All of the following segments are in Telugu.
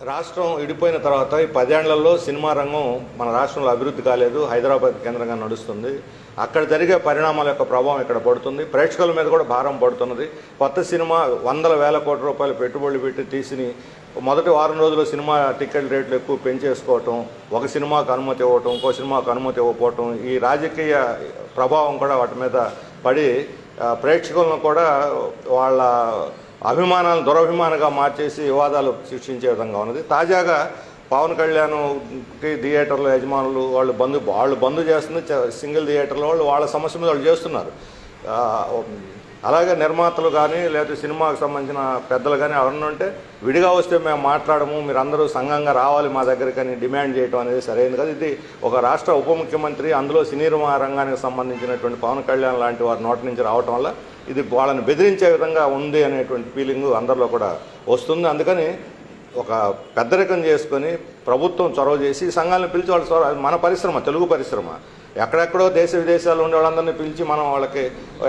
రాష్ట్రం విడిపోయిన తర్వాత ఈ పదేళ్ళలో సినిమా రంగం మన రాష్ట్రంలో అభివృద్ధి కాలేదు. హైదరాబాద్ కేంద్రంగా నడుస్తుంది. అక్కడ జరిగే పరిణామాల యొక్క ప్రభావం ఇక్కడ పడుతుంది. ప్రేక్షకుల మీద కూడా భారం పడుతున్నది. కొత్త సినిమా వందల వేల కోట్ల రూపాయలు పెట్టుబడులు పెట్టి తీసిని మొదటి వారం రోజుల్లో సినిమా టికెట్ రేట్లు ఎక్కువ పెంచేసుకోవటం ఒక సినిమాకు అనుమతి ఇవ్వటం ఇంకో సినిమాకు అనుమతి ఇవ్వకపోవటం ఈ రాజకీయ ప్రభావం కూడా వాటి మీద పడి ప్రేక్షకులను కూడా వాళ్ళ అభిమానాలను దురభిమానంగా మార్చేసి వివాదాలు సృష్టించే విధంగా ఉన్నది. తాజాగా పవన్ కళ్యాణ్కి థియేటర్ల యజమానులు వాళ్ళు బంధు వాళ్ళు బంధు చేస్తుంది సింగిల్ థియేటర్ల వాళ్ళు వాళ్ళ సమస్య మీద వాళ్ళు చేస్తున్నారు. అలాగే నిర్మాతలు కానీ లేదా సినిమాకు సంబంధించిన పెద్దలు కానీ ఎవరన్నా ఉంటే విడిగా వస్తే మేము మాట్లాడము మీరు అందరూ సంఘంగా రావాలి మా దగ్గరికి అని డిమాండ్ చేయడం అనేది సరైనది కాదు. ఇది ఒక రాష్ట్ర ఉప ముఖ్యమంత్రి అందులో సినిమా రంగానికి సంబంధించినటువంటి పవన్ కళ్యాణ్ లాంటి వారి నోటి నుంచి రావటం వల్ల ఇది వాళ్ళని బెదిరించే విధంగా ఉంది అనేటువంటి ఫీలింగ్ అందరిలో కూడా వస్తుంది. అందుకని ఒక పెద్దరికం చేసుకొని ప్రభుత్వం చొరవ చేసి సంఘాలను పిలిచి వాళ్ళ చొరవ మన పరిశ్రమ తెలుగు పరిశ్రమ. ఎక్కడెక్కడో దేశ విదేశాల్లో ఉండే వాళ్ళందరినీ పిలిచి మనం వాళ్ళకి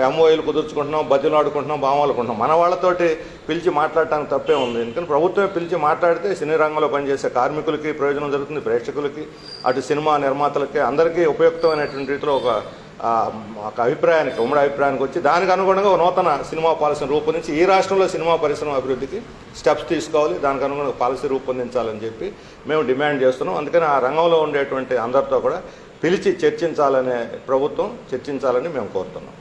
ఎంఓఏలు కుదుర్చుకుంటున్నాం బతిలు ఆడుకుంటున్నాం బామాలుకుంటున్నాం మన వాళ్ళతోటి పిలిచి మాట్లాడటానికి తప్పే ఉంది. ఎందుకంటే ప్రభుత్వమే పిలిచి మాట్లాడితే సినీ రంగంలో పనిచేసే కార్మికులకి ప్రయోజనం జరుగుతుంది ప్రేక్షకులకి అటు సినిమా నిర్మాతలకి అందరికీ ఉపయుక్తమైనటువంటి రీతిలో ఒక ఒక అభిప్రాయానికి ఉమ్మడి అభిప్రాయానికి వచ్చి దానికి అనుగుణంగా ఒక నూతన సినిమా పాలసీని రూపొందించి ఈ రాష్ట్రంలో సినిమా పరిశ్రమ అభివృద్ధికి స్టెప్స్ తీసుకోవాలి. దానికి అనుగుణంగా పాలసీ రూపొందించాలని చెప్పి మేము డిమాండ్ చేస్తున్నాం. అందుకని ఆ రంగంలో ఉండేటువంటి అందరితో కూడా పిలిచి చర్చించాలనే ప్రభుత్వం చర్చించాలని మేము కోరుతున్నాం.